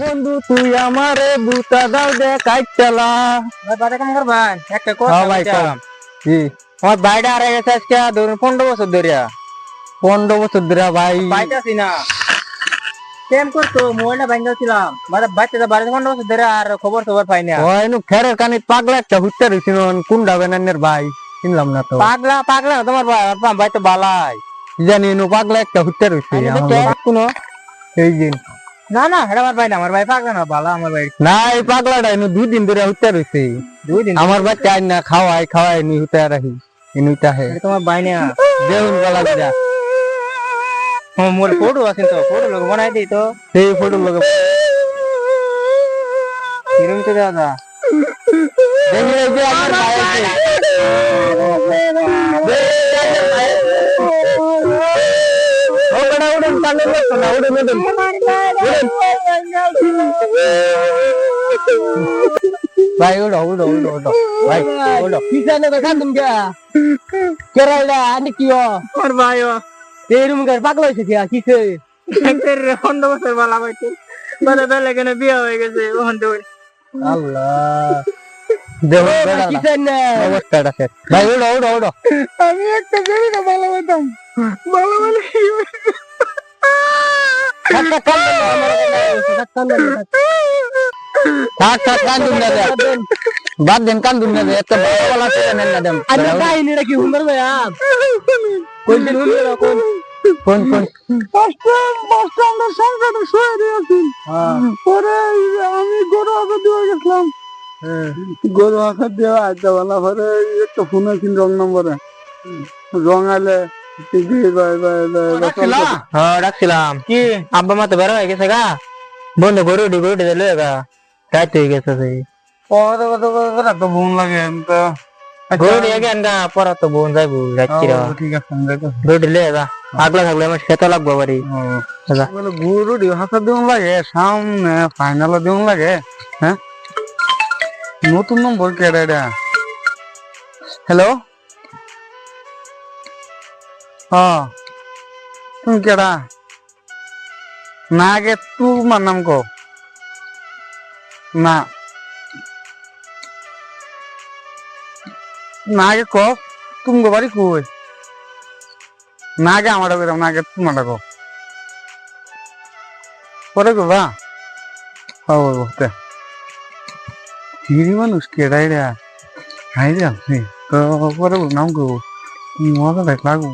বন্ধু তুই আমারে বুতা দাও দে বাড়ি কাম করবেন একটা হ্যাঁ ভাই কলাম জি আমার বাইরে আর গেছে আজকে ধরুন পনেরো বছর ধরিয়া পনেরো বছর ধরে ভাই। পাইতাছি না। কেম করতো মোবাইলটা ছিলাম মানে বাচ্চাটা বাড়িতে পনেরো বছর ধরে আর খবর খবর পাই না। ওই নু খেরের কানি পাগলা একটা হুটতে রইছিল কুন্ডা বেনানের ভাই। চিনলাম না তো। পাগলা পাগলা তোমার ভাই আর ভাই তো বালাই। জানি নু পাগলা একটা হুটতে রইছে তো আমার। কোনো? এই দিন না না এটা আমার ভাই না আমার ভাই পাগলা না বালা আমার ভাই না এই পাগলাটা এনু দুই দিন ধরে হুটতে রইছে দুই দিন আমার বাচ্চা আইন না খাওয়াই খাওয়াই নি হুতে রাখি ইনুইটা হে তোমার ভাই না দেউন গলা দিয়া হ্যাঁ মোর ফটো আছে তো ফটো লোক বানাই দিই তো সেই ফটো লগে কিরম তো দাদা দেখি এই যে আমার ভাই আছে কানে লাগতো না উড়ন ভাই উড়ো উড়ো উড়ো উড়ো ভাই উড়ো পিছনে তো কান্দুম কে কেরালা আনি কিও আমার ভাই এই রুম গার পাগলা হইছে কি কিছে পনেরো বছর বালা হইতো মানে বেলা কেন বিয়ে হয়ে গেছে থেকে আল্লাহ ভাই উড়ো উড়ো উড়ো আমি একটা জরুরি ভালো হইতাম ভালো ভালো থাক থাক কান্দুম না বাদ দেন না এত ভালো ভালো আছে নেন না দেন। আরে কাহিনীটা কি সুন্দর ভাই কোন দিন হলো কোন? কোন কোন? শুয়ে দিয়েছি পরে আমি গরু আগে দিয়ে গেছিলাম। গরু আগে দেওয়া আইতে বলা পরে একটা ফোন আছে রং নম্বরে। রং আলে হ্যাঁ রাখছিলাম কি? আব্বা মা তো বের হয়ে গেছে গা। বন্ধু গরু ডি গরু ডি দিলে গা। রাইতে হয়ে গেছে সেই কত কত কত তো বোন লাগে তো। গরু ডি আগে আনগা পরে তো বোন যাইবো রাত্রি ঠিক আছে গরু ডি লে গা। আগলা থাকলে আমার খেতে লাগবো বাড়ি বলে গরু দি হাতে দিন লাগে সামনে ফাইনাল দিন লাগে হ্যাঁ? নতুন নম্বর কেডা এটা? হ্যালো হ্যাঁ তুমি কেডা? না আগে তোমার নাম কো। না। না আগে কো, তুমি বাড়ি কই। না আগে আমার বেরাম না আগে তোমার কো পরে করবা হ্যাঁ বলব তে হিরি মানুষ কেডাই রে হাই রে আপনি। পরে নাম গো মজা দেখ লাগু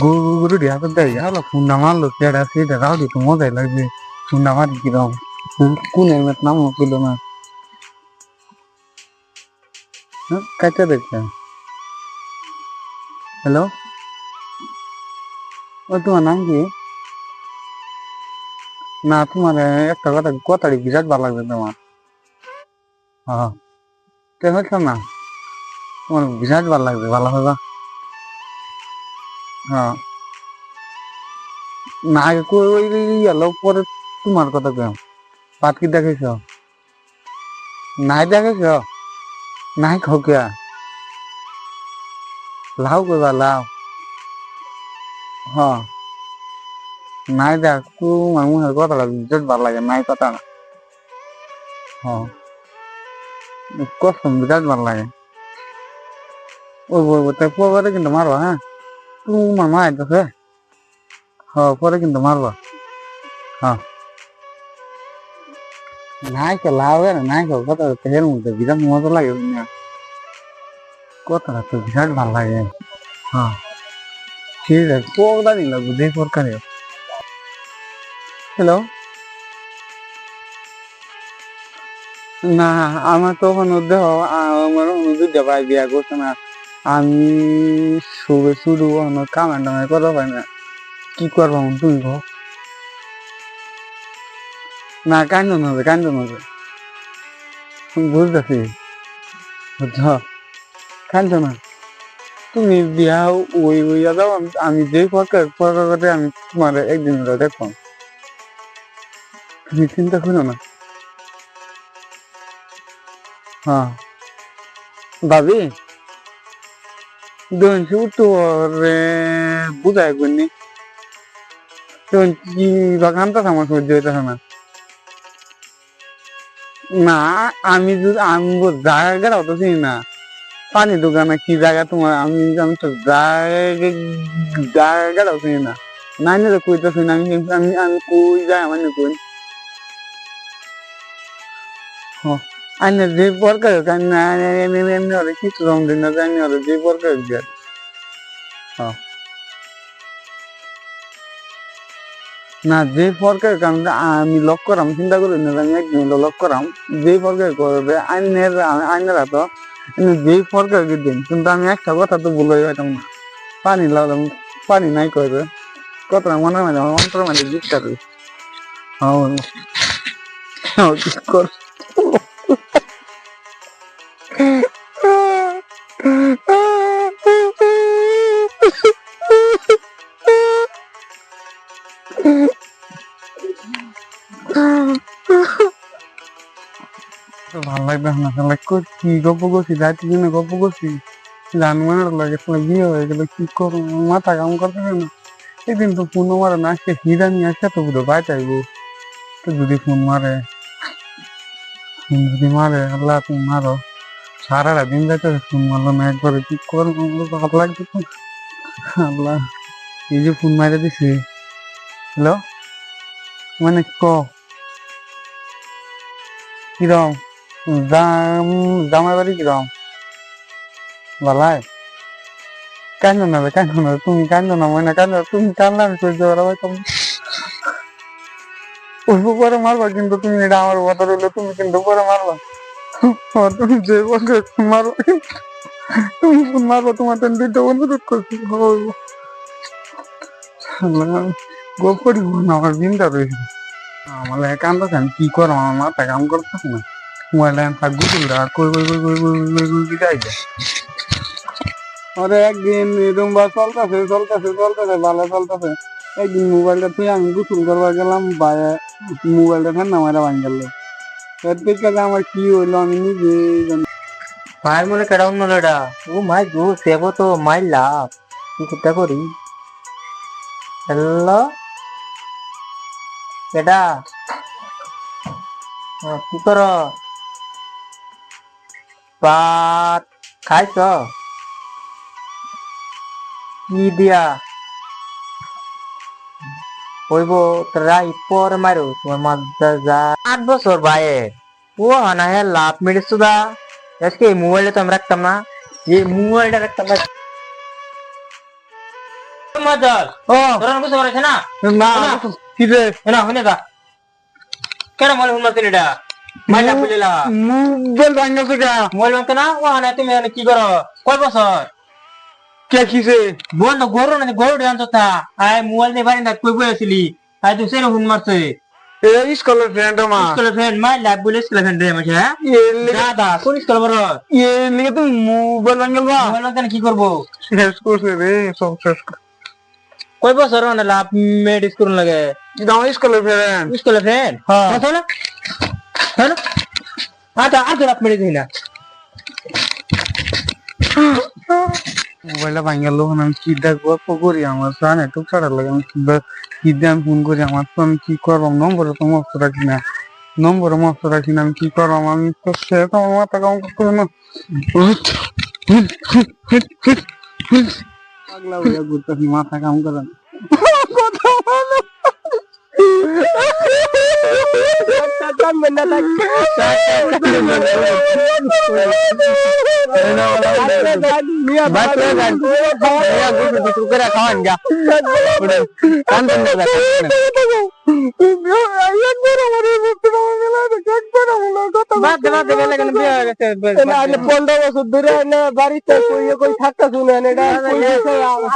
গরু গরু দিয়ে হাতে দেয় হলো ফুন্ডা মারলো কেডা সেটা রাও দিত মজাই লাগবে ফুন্ডা মারি কিরম কোন হেলমেট নাম পেল না কাটা দেখছেন হ্যালো ও তোমার নাম কি না তোমার একটা কথা কথাটি বিরাট ভালো লাগবে তোমার হ্যাঁ তে হচ্ছে না তোমার বিরাট ভালো লাগবে ভালো হবে হ্যাঁ না, আগে কই, ওই গেল, পরে তোমার কথা কেন পাত কি দেখেছ নাই দেখেছ নাই খাও কে লাও কইবা লাও। হ্যাঁ। নাই দেখ তোমার মুখের কথাটা বিরাট ভালো লাগে, নাই কথা না। হ্যাঁ। কসম বিরাট ভালো লাগে। ওই ওই তাই পরে কিন্তু মারবা হ্যাঁ? তোমার মা আইতেছে হ্যাঁ পরে কিন্তু মারবা হ্যাঁ নাই কে লাভ না নাই কে কথা তেহের মধ্যে বিরাট মজা লাগে না কথাটা তো বিরাট ভালো লাগে হ্যাঁ ঠিক আছে পোকদা নিল বুঝে সরকারে হ্যালো না আমার তো কোনো দেহ আমার অনুযায়ী দেবাই বিয়া করছে না আমি শুরু শুরু, আমার কামাই টামাই করা পাই না। কি করব তুমি কো না কান্দ নবে কান্দ নবে বুঝতেছি। বুঝছ? কান্দ না। তুমি বিয়া ওই ওই যাও, আমি যে পকাতে আমি তোমার একদিন দেখো তুমি চিন্তা করো না। হ্যাঁ। ভাবি Donci torre budai quindi. Donci vacanza siamo su gioita sana. না আমি যদি আমি জায়গাটা অত চিনি না পানি দোকানে কি জায়গা তোমার আমি আমি তো জায়গাটা অত চিনি না নাই না তো কইতে শুনি আমি আমি আমি কই যাই আমার কই হ আইনে যে প্রকার জানি এমনি এমনি ওরে কিছু রং দিন না জানি ওরে যে প্রকার দিয়ে না যে প্রকার কারণ আমি লক করাম চিন্তা করি না আমি একদিন লক করাম যে প্রকার করবে আইনের আইনেরা তো যে প্রকার দিন কিন্তু আমি একটা কথা তো বলে হইতাম না পানি লাগাম পানি নাই করবে কথা মনে মানে আমার অন্তর মানে জিজ্ঞাসা করি হ্যাঁ কি কর তো ভালো লাগবে না। তাহলে কই কি গল্প করছি? রাতে দিনে গল্প করছি? জানুয়ার লাগে বিয়ে হয়ে গেলে কি করব? মাথা কাম করতে না। সেদিন তো ফোন মারে না, আজকে হিরা নিয়ে আসছে তো বুধ চাইব তো যদি ফোন মারে ফোন যদি মারে, আল্লাহ তুমি মারো। সারাটা দিন যাইতে ফোন মারলো না, একবারে কি করব? ভালো লাগছে তো। আল্লাহ, এই যে ফোন মারে দিছে। হ্যালো? মানে ক? কিরম? জামাই বাড়ি কিরম ভালাই কান্দো না রে, কান্দো না তুমি কান্দো না মানে কান্দো তুমি কান্দলে আমি সহ্য করা ভাই, তুমি। অল্প পরে মারবা কিন্তু তুমি, এটা আমার কথা রইল, তুমি কিন্তু পরে মারবা। তুমি যে বলবে মারো তুমি ফোন মারবা, তোমার তেন দুইটা অনুরোধ করছি। গোপ করি না, আমার দিনটা রয়েছে আমার একান্ত আমি কি করো? আমার মাথা কাম করতেছে না। মোবাইলটা থাকব তোমরা কই কই কই কই আরে একদিন এরকম বা চলতেছে চলতেছে চলতেছে, ভালো চলতেছে। একদিন মোবাইলটা তুই আমি গোসল করবার গেলাম বাইরে মোবাইলটা ঠান্ডা মারা ভাঙ গেল এর থেকে আমার কি হইল আমি নিজে ভাই, মনে কেডা অন্য লড়া ও মাই গো সেব তো মাই কি করি? হ্যালো? এটা কি কর? ভাত খাইছ? কি দিয়া? হইব তোরা ইপর মারো তোমার মাজা যা আট বছর ভাইয়ে ও হানা হে লাভ মেরেছো দা। আজকে এই মোবাইলটা তো আমি রাখতাম না। এই মোবাইলটা রাখতাম না। মজার ও তোরা কিছু করেছে না? না। কি রে না শুনে যা। কেন ফোন মারছিলি এটা মাইলা বুঝলা মোবাইল ভাঙ গেছে মোবাইল না হানা তুমি কি করো কয় বছর কে বন্ধ গরু না গরু তা আয় মোবাইল দিয়ে বাড়ি না কই বই আয় তুই সেরে বলে হ্যাঁ এর লিগে তুমি মোবাইল ভাঙ গেল বা মোবাইল কি করব শেষ করছে রে সব শেষ লাগে আমার স্কুলের ফ্রেন্ড স্কুলের ফ্রেন্ড হ্যাঁ না হ্যাঁ? আচ্ছা আচ্ছা লাভ মেরে দিই না। মোবাইলটা ভাঙ গেল আমি কি দেখব? করি আমার সামনে একটু ছাড়া লাগে আমি কি দিয়ে আমি ফোন করি? আমার তো আমি কি করব? নম্বর তো মস্ত রাখি না। নম্বর মস্ত রাখি না আমি কি করব? আমি তো সে তো আমার মাথা কাম করতে না। পাগলা হইয়া ঘুরতেছি মাথা কাম করে না কথা খাওয়ান গা কান্দন দাদা পনেরো বছর ধরে বাড়িতে থাকতে শুনে